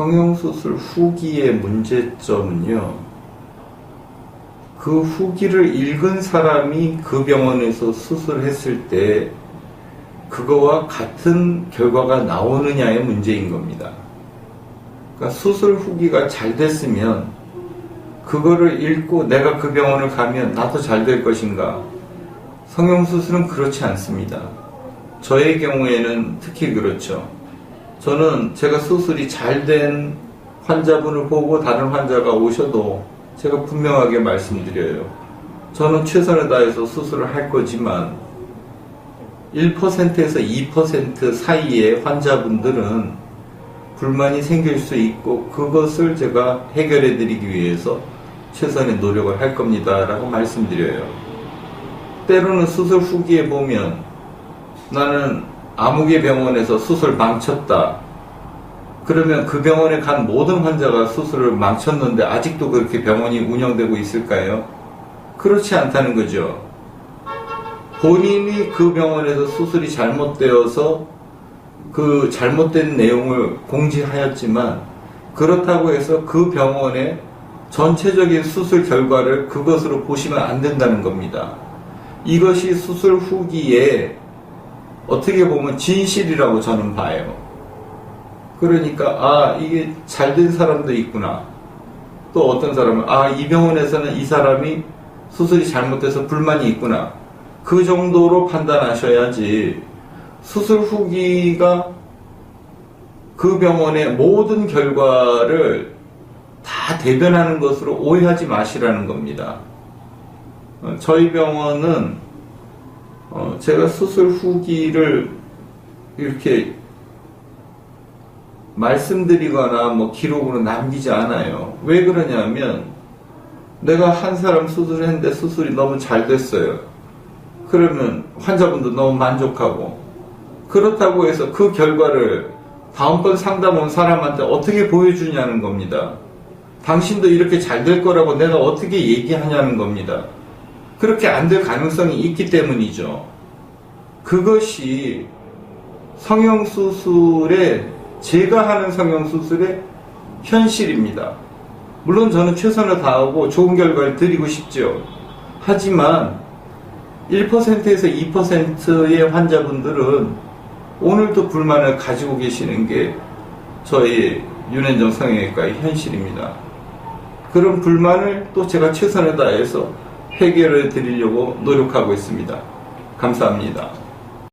성형수술 후기의 문제점은요, 그 후기를 읽은 사람이 그 병원에서 수술했을 때 그거와 같은 결과가 나오느냐의 문제인 겁니다. 그러니까 수술 후기가 잘 됐으면 그거를 읽고 내가 그 병원을 가면 나도 잘 될 것인가? 성형수술은 그렇지 않습니다. 저의 경우에는 특히 그렇죠. 저는 제가 수술이 잘 된 환자분을 보고 다른 환자가 오셔도 제가 분명하게 말씀드려요. 저는 최선을 다해서 수술을 할 거지만 1%에서 2% 사이의 환자분들은 불만이 생길 수 있고 그것을 제가 해결해 드리기 위해서 최선의 노력을 할 겁니다. 라고 말씀드려요. 때로는 수술 후기에 보면 나는 아무개 병원에서 수술 망쳤다. 그러면 그 병원에 간 모든 환자가 수술을 망쳤는데 아직도 그렇게 병원이 운영되고 있을까요? 그렇지 않다는 거죠. 본인이 그 병원에서 수술이 잘못되어서 그 잘못된 내용을 공지하였지만 그렇다고 해서 그 병원의 전체적인 수술 결과를 그것으로 보시면 안 된다는 겁니다. 이것이 수술 후기에 어떻게 보면 진실이라고 저는 봐요. 그러니까 아 이게 잘 된 사람도 있구나. 또 어떤 사람은 아 이 병원에서는 이 사람이 수술이 잘못돼서 불만이 있구나. 그 정도로 판단하셔야지 수술 후기가 그 병원의 모든 결과를 다 대변하는 것으로 오해하지 마시라는 겁니다. 어, 저희 병원은 어, 제가 수술 후기를 이렇게 말씀드리거나 뭐 기록으로 남기지 않아요. 왜 그러냐면 내가 한 사람 수술했는데 수술이 너무 잘 됐어요. 그러면 환자분도 너무 만족하고 그렇다고 해서 그 결과를 다음번 상담 온 사람한테 어떻게 보여주냐는 겁니다. 당신도 이렇게 잘 될 거라고 내가 어떻게 얘기하냐는 겁니다. 그렇게 안 될 가능성이 있기 때문이죠. 그것이 성형수술의 제가 하는 성형수술의 현실입니다. 물론 저는 최선을 다하고 좋은 결과를 드리고 싶죠. 하지만 1%에서 2%의 환자분들은 오늘도 불만을 가지고 계시는 게 저희 윤현정 성형외과의 현실입니다. 그런 불만을 또 제가 최선을 다해서 해결해 드리려고 노력하고 있습니다. 감사합니다.